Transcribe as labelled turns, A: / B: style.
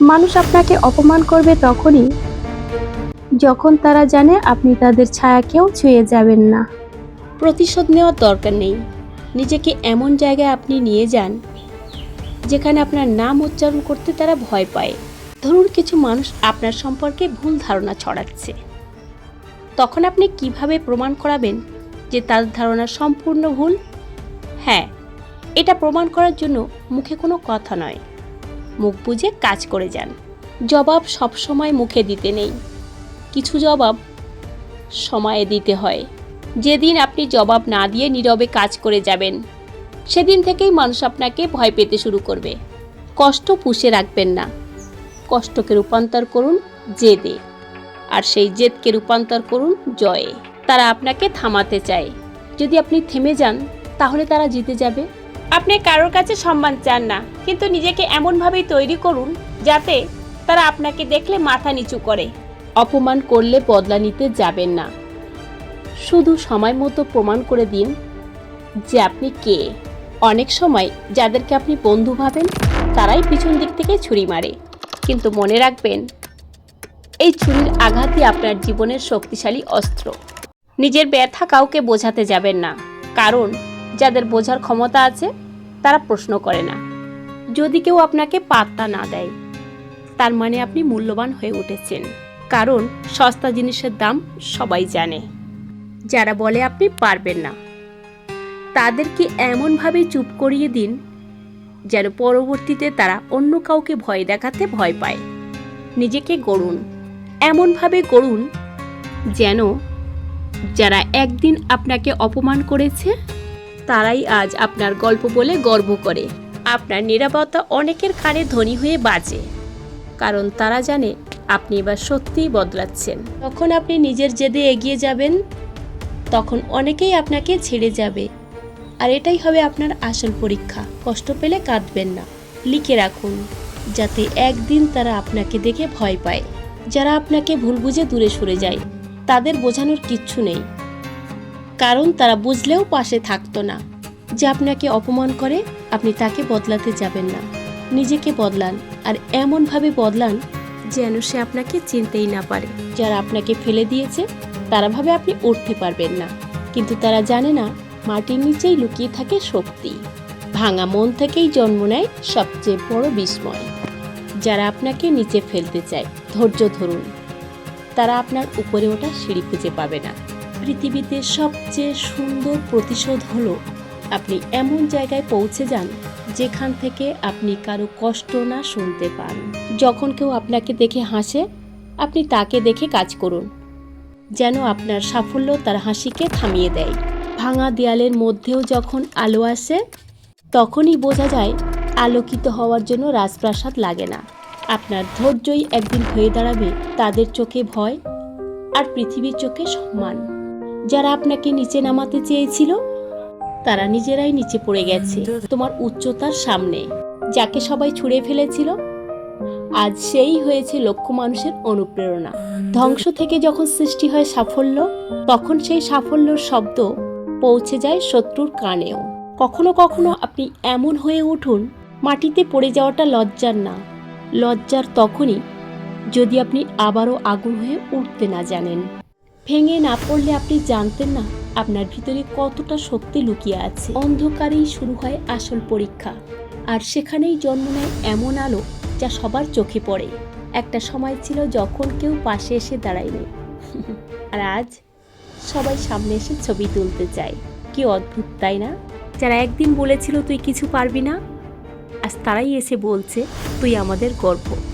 A: মানুষ আপনাকে অপমান করবে তখনই যখন তারা জানে আপনি তাদের ছায়াকেও ছুঁয়ে যাবেন না।
B: প্রতিশোধ নেওয়ার দরকার নেই। নিজেকে এমন জায়গায় আপনি নিয়ে যান, যেখানে আপনার নাম উচ্চারণ করতে তারা ভয় পায়। ধরুন কিছু মানুষ আপনার সম্পর্কে ভুল ধারণা ছড়াচ্ছে। তখন আপনি কীভাবে প্রমাণ করাবেন যে তার ধারণা সম্পূর্ণ ভুল? হ্যাঁ এটা প্রমাণ করার জন্য মুখে কোনো কথা নয়। মুখ বুঝে কাজ করে যান। জবাব সবসময় মুখে দিতে নেই। কিছু জবাব সময়ে দিতে হয়। যেদিন আপনি জবাব না দিয়ে নীরবে কাজ করে যাবেন, সেদিন থেকেই মানুষ আপনাকে ভয় পেতে শুরু করবে। কষ্ট পুষে রাখবেন না। কষ্টকে রূপান্তর করুন জেদে, আর সেই জেদকে রূপান্তর করুন জয়ে। তারা আপনাকে থামাতে চায়। যদি আপনি থেমে যান, তাহলে তারা জিতে যাবে। আপনি কারোর কাছে সম্মান চান না, কিন্তু নিজেকে এমনভাবেই তৈরি করুন যাতে তারা আপনাকে দেখলে মাথা নিচু করে। অপমান করলে বদলা নিতে যাবেন না। শুধু সময় মতো প্রমাণ করে দিন যে আপনি কে। অনেক সময় যাদেরকে আপনি বন্ধু ভাবেন, তারাই পিছন দিক থেকে ছুরি মারে। কিন্তু মনে রাখবেন, এই ছুরির আঘাতই আপনার জীবনের শক্তিশালী অস্ত্র। নিজের ব্যথা কাউকে বোঝাতে যাবেন না, কারণ যাদের বোঝার ক্ষমতা আছে তারা প্রশ্ন করে না। যদি কেউ আপনাকে পাত্তা না দেয়, তার মানে আপনি মূল্যবান হয়ে উঠেছেন। কারণ সস্তা জিনিসের দাম সবাই জানে। যারা বলে আপনি পারবেন না তাদেরকে এমনভাবে চুপ করিয়ে দিন যেন পরবর্তীতে তারা অন্য কাউকে ভয় দেখাতে ভয় পায়? নিজেকে গড়ুন। এমনভাবে গড়ুন যেন যারা একদিন আপনাকে অপমান করেছে তারাই আজ আপনার গল্প বলে গর্ব করে। আপনার নিরাপত্তা অনেকের কানে ধনী হয়ে বাজে। কারণ তারা জানে আপনি এবার সত্যিই বদলাচ্ছেন। তখন আপনি নিজের জেদে এগিয়ে যাবেন, তখন অনেকেই আপনাকে ছেড়ে যাবে। আর এটাই হবে আপনার আসল পরীক্ষা। কষ্ট পেলে কাঁদবেন না। লিখে রাখুন, যাতে একদিন তারা আপনাকে দেখে ভয় পায়। যারা আপনাকে ভুল বুঝে দূরে সরে যায়, তাদের বোঝানোর কিচ্ছু নেই। কারণ তারা বুঝলেও পাশে থাকতো না। যে আপনাকে অপমান করে, আপনি তাকে বদলাতে যাবেন না। নিজেকে বদলান, আর এমনভাবে বদলান যেন সে আপনাকে চিনতেই না পারে। যারা আপনাকে ফেলে দিয়েছে, তারা ভাবে আপনি উঠতে পারবেন না। কিন্তু তারা জানে না, মাটির নিচেই লুকিয়ে থাকে শক্তি। ভাঙা মন থেকেই জন্ম নেয় সবচেয়ে বড় বিস্ময়। যারা আপনাকে নিচে ফেলতে চায়, ধৈর্য ধরুন। তারা আপনার উপরে ওটা সিঁড়ি খুঁজে পাবে না। পৃথিবীতে সবচেয়ে সুন্দর প্রতিশোধ হলো, আপনি এমন জায়গায় পৌঁছে যান যেখান থেকে আপনি কারও কষ্ট না শুনতে পান। যখন কেউ আপনাকে দেখে হাসে, আপনি তাকে দেখে কাজ করুন, যেন আপনার সাফল্য তার হাসিকে থামিয়ে দেয়। ভাঙা দেয়ালের মধ্যেও যখন আলো আসে, তখনই বোঝা যায় আলোকিত হওয়ার জন্য রাজপ্রাসাদ লাগে না। আপনার ধৈর্যই একদিন হয়ে দাঁড়াবে তাদের চোখে ভয় আর পৃথিবীর চোখে সম্মান। যারা আপনাকে নিচে নামাতে চেয়েছিল, তারা নিজেরাই নিচে পড়ে গেছে তোমার উচ্চতার সামনে, যাকে সবাই ছুঁড়ে ফেলেছিল। আজ সেই হয়েছে লক্ষ মানুষের অনুপ্রেরণা। ধ্বংস থেকে যখন সৃষ্টি হয় সাফল্য, তখন সেই সাফল্যর শব্দ পৌঁছে যায় শত্রুর কানেও। কখনো কখনো আপনি এমন হয়ে উঠুন, মাটিতে পড়ে যাওয়াটা লজ্জার না। লজ্জার তখনই যদি আপনি আবারও আগুন হয়ে উঠতে না জানেন। ভেঙে না পড়লে আপনি জানতেন না আপনার ভিতরে কতটা শক্তি লুকিয়ে আছে। অন্ধকারেই শুরু হয় আসল পরীক্ষা। আর সেখানেই জন্ম নেয় এমন আলো যা সবার চোখে পড়ে। একটা সময় ছিল যখন কেউ পাশে এসে দাঁড়ায়নি। আর আজ সবাই সামনে এসে ছবি তুলতে চায়। কি অদ্ভুত, তাই না? যারা একদিন বলেছিল, তুই কিছু পারবি না? আজ তারাই এসে বলছে, তুই আমাদের গর্ব